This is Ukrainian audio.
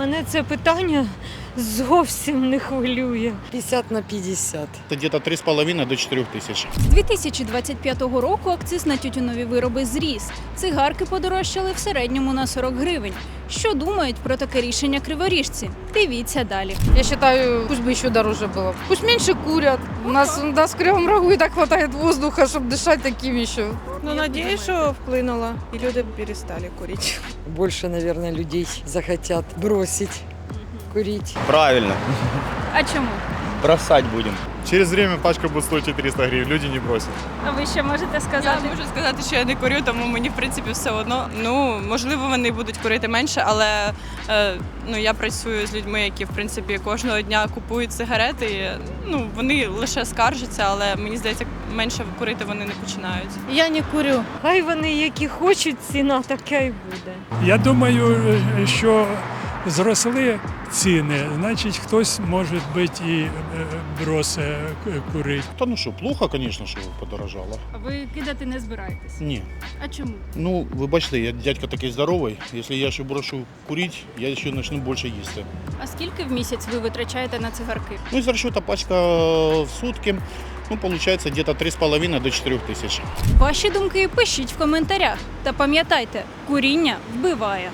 Мене це питання зовсім не хвилює. 50 на 50. Это где-то 3,5 до 4 тысяч. З 2025 року акциз на тютюнові вироби зріс. Цигарки подорожчали в середньому на 40 гривень. Що думають про таке рішення криворіжці? Дивіться далі. Я считаю, пусть бы еще дороже было. Пусть меньше курят. У нас, у нас в Кривом Рогу и так хватает воздуха, чтобы дышать таким еще. Ну, надеюсь, что вплинуло, и люди перестали курить. Больше, наверное, людей захотят бросить курить. Правильно. А чому? Бросать будем. Через время пачка будет стоить 400 гривен, люди не бросят. А ви що можете сказати? Я можу сказати, що я не курю, тому мені в принципі все одно. Ну можливо, вони будуть курити менше, але е, ну я працюю з людьми, які в принципі кожного дня купують сигарети. І, ну вони лише скаржаться, але мені здається, менше курити вони не починають. Я не курю. Хай вони які хочуть, ціна така й буде. Я думаю, е, що зросли ціни, значить хтось може бути і е, бросить курити. Да ну что, плохо, конечно, что подорожало. А ви кидати не збираєтесь. Не. А чому? Ну, вы бачите, я дядька такой здоровый. Если я еще брошу курить, я еще начну больше есть. А скільки в місяць ви витрачаєте на цигарки? Ну, из расчета пачка в сутки, ну, получается где-то 3,5 до 4 тысяч. Ваші думки пишіть в коментарях. Та пам'ятайте, куріння вбиває.